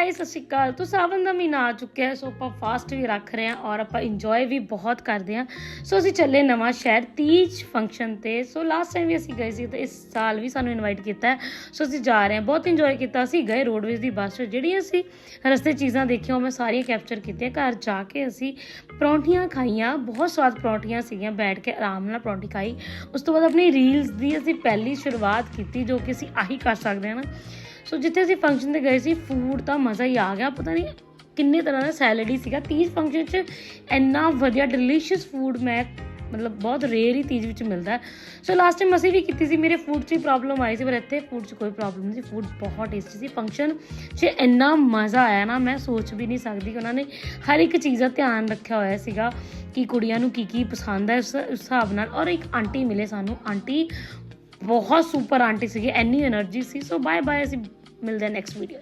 High ਸਤਿ ਸ਼੍ਰੀ ਅਕਾਲ। ਤੋਂ ਸਾਵਨ ਦਾ ਮਹੀਨਾ ਆ ਚੁੱਕਿਆ ਸੋ ਆਪਾਂ ਫਾਸਟ ਵੀ ਰੱਖ ਰਹੇ ਹਾਂ ਔਰ ਆਪਾਂ ਇੰਜੋਏ ਵੀ ਬਹੁਤ ਕਰਦੇ ਹਾਂ। ਸੋ ਅਸੀਂ ਚੱਲੇ ਨਵਾਂ ਸ਼ਹਿਰ, ਤੀਜ ਫੰਕਸ਼ਨ ਤੇ। ਸੋ ਲਾਸਟ ਟਾਈਮ ਵੀ ਅਸੀਂ ਗਏ ਸੀ, ਤੇ ਇਸ ਸਾਲ ਵੀ ਸਾਨੂੰ ਇਨਵਾਈਟ ਕੀਤਾ ਸੋ ਅਸੀਂ ਜਾ ਰਹੇ ਹਾਂ, ਬਹੁਤ ਇੰਜੋਏ ਕੀਤਾ। ਅਸੀਂ ਗਏ ਰੋਡਵੇਜ਼ ਦੀ ਬੱਸ 'ਚ ਜਿਹੜੀ ਅਸੀਂ ਰਸਤੇ ਚੀਜ਼ਾਂ ਦੇਖੀਆਂ, ਉਹ ਮੈਂ ਸਾਰੀਆਂ ਕੈਪਚਰ ਕੀਤੀਆਂ। ਘਰ ਜਾ ਕੇ ਅਸੀਂ ਪਰੌਂਠੀਆਂ ਖਾਈਆਂ, ਬਹੁਤ ਸਵਾਦ ਪਰੌਂਠੀਆਂ ਸੀਗੀਆਂ, ਬੈਠ ਕੇ ਆਰਾਮ ਨਾਲ ਪਰੌਂਠੀ ਖਾਈ। ਉਸ ਤੋਂ ਬਾਅਦ ਆਪਣੀ ਰੀਲਸ ਦੀ ਅਸੀਂ ਪਹਿਲੀ ਸ਼ੁਰੂਆਤ ਕੀਤੀ, ਜੋ ਕਿ ਅਸੀਂ ਆਹੀ ਕਰ ਸਕਦੇ ਹਾਂ ਨਾ। ਸੋ ਜਿੱਥੇ ਅਸੀਂ ਫੰਕਸ਼ਨ ਤੇ ਗਏ ਸੀ ਫੂਡ ਤਾਂ ਮਜ਼ਾ ਹੀ ਆ ਗਿਆ। ਪਤਾ ਨਹੀਂ ਕਿੰਨੇ ਤਰ੍ਹਾਂ ਦਾ ਸੈਲਡ ਹੀ ਸੀਗਾ। ਤੀਜ ਫੰਕਸ਼ਨ 'ਚ ਇੰਨਾ ਵਧੀਆ ਡਿਲੀਸ਼ੀਅਸ ਫੂਡ ਮੈਂ, ਮਤਲਬ ਬਹੁਤ ਰੇਅਰ ਹੀ ਤੀਜ ਵਿੱਚ ਮਿਲਦਾ ਸੋ ਲਾਸਟ ਟਾਈਮ ਅਸੀਂ ਵੀ ਕੀਤੀ ਸੀ, ਮੇਰੇ ਫੂਡ 'ਚ ਹੀ ਪ੍ਰੋਬਲਮ ਆਈ ਸੀ, ਪਰ ਇੱਥੇ ਫੂਡ 'ਚ ਕੋਈ ਪ੍ਰੋਬਲਮ ਨਹੀਂ ਸੀ। ਫੂਡ ਬਹੁਤ ਟੇਸਟੀ ਸੀ। ਫੰਕਸ਼ਨ 'ਚ ਇੰਨਾ ਮਜ਼ਾ ਆਇਆ ਨਾ, ਮੈਂ ਸੋਚ ਵੀ ਨਹੀਂ ਸਕਦੀ ਕਿ ਉਹਨਾਂ ਨੇ ਹਰ ਇੱਕ ਚੀਜ਼ ਦਾ ਧਿਆਨ ਰੱਖਿਆ ਹੋਇਆ ਸੀਗਾ ਕਿ ਕੁੜੀਆਂ ਨੂੰ ਕੀ ਕੀ ਪਸੰਦ ਹੈ, ਉਸ ਹਿਸਾਬ ਨਾਲ। ਔਰ ਇੱਕ ਆਂਟੀ ਮਿਲੇ ਸਾਨੂੰ। ਆਂਟੀ ਬਹੁਤ ਸੁਪਰ ਆਂਟੀ ਸੀਗੀ ਐਨੀ એનર્ਜੀ ਸੀ ਸੋ ਬਾਏ ਬਾਏ ਅਸੀਂ ਮਿਲਦੇ ਹਾਂ ਨੈਕਸਟ ਵੀਡੀਓ